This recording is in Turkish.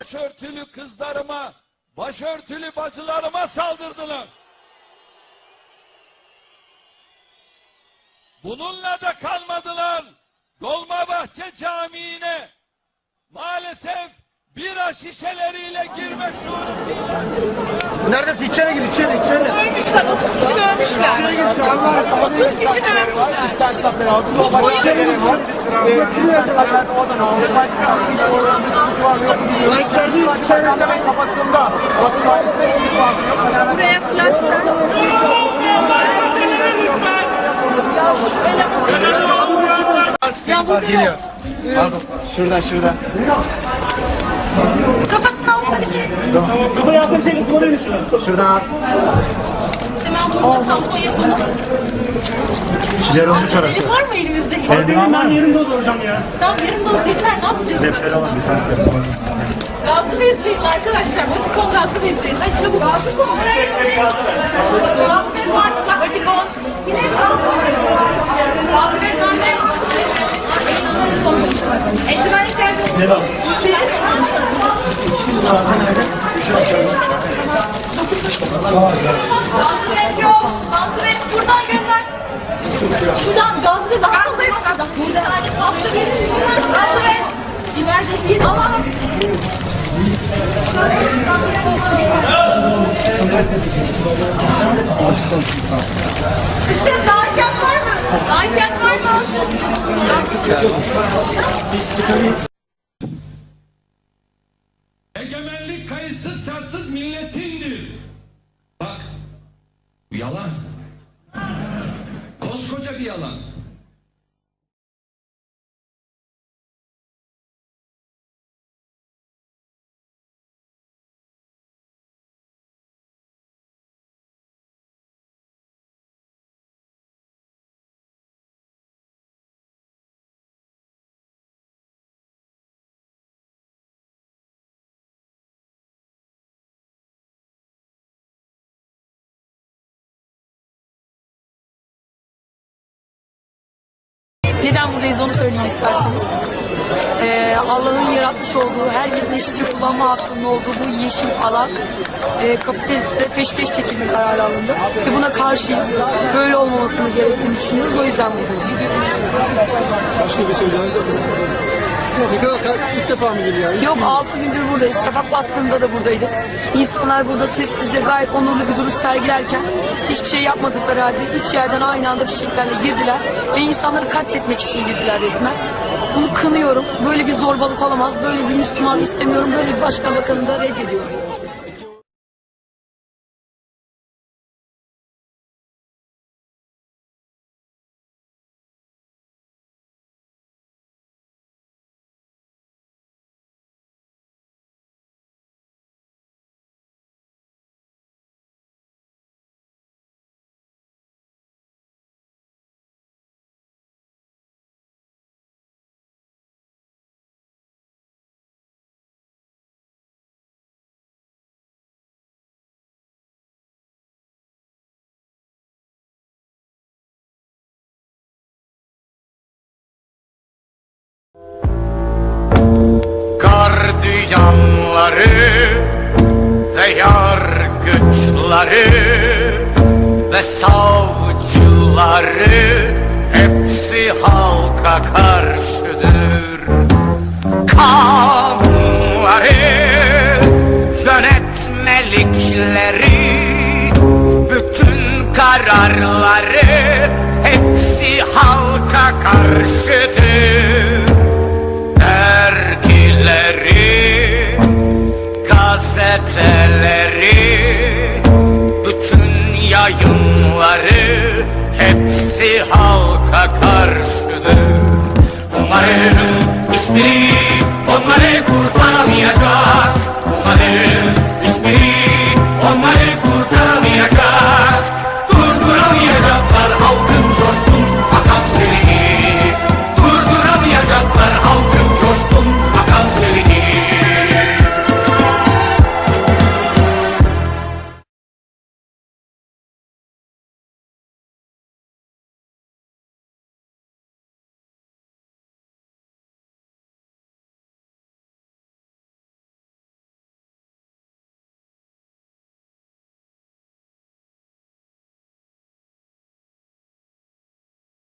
başörtülü kızlarıma, başörtülü bacılarıma saldırdılar. Bununla da kalmadılar. Dolmabahçe Camii'ne maalesef bira şişeleriyle girmek suretiyle Neredesin? İçeri gir, içeri, içeri. Dövmüşler, 30 kişi dövmüşler. 30 kişi dövmüşler. Bu boyu buraya flaşlar. Ya bu Geliyor. Pardon. Şuradan, şuradan. Kafasına alsana bir şey. Kafaya attığım şeyi kullanıyor musun? Şuradan at. Hemen bununla tampon yapalım. Güzel olmuş orası. Benim var mı elimizde? Benim ben yerinde olacağım ya. Tamam yarım doz yeter ne yapacağız? Gazlı bezleyin arkadaşlar. Vatikon gazlı bezleyin. Hadi çabuk. Gazlı bezleyin. Gazlı bez var. Vatikon. Gazlı bez bende. Eldivenlikler. Ne lazım? Gazlı bez Işın daha ihtiyaç var mı? Daha ihtiyaç varsa Egemenlik kayıtsız şartsız milletindir. Bak, yalan. Koskoca bir yalan. Neden buradayız onu söyleyeyim isterseniz. Ee, Allah'ın yaratmış olduğu, herkesin eşitçe kullanma hakkının olduğu bu yeşil alan e, kapitalizme peşkeş çekilme kararı alındı. Ve buna karşıyız. Böyle olmamasını gerektiğini düşünüyoruz. O yüzden buradayız. Başka bir şey daha. Ne kadar ilk defa mı geliyor? Yok 6 gündür buradayız. Şafak baskınında da buradaydık. İnsanlar burada sessizce gayet onurlu bir duruş sergilerken hiçbir şey yapmadıkları halde üç yerden aynı anda fişeklerle girdiler ve insanları katletmek için girdiler resmen. Bunu kınıyorum. Böyle bir zorbalık olamaz. Böyle bir Müslüman istemiyorum. Böyle bir başkan bakanı da reddediyorum. Gardiyanları ve yargıçları ve savcıları hepsi halka karşıdır. Kanunları, yönetmelikleri, bütün kararları hepsi halka karşıdır gazeteleri, bütün yayınları hepsi halka karşıdır. Umarım hiçbiri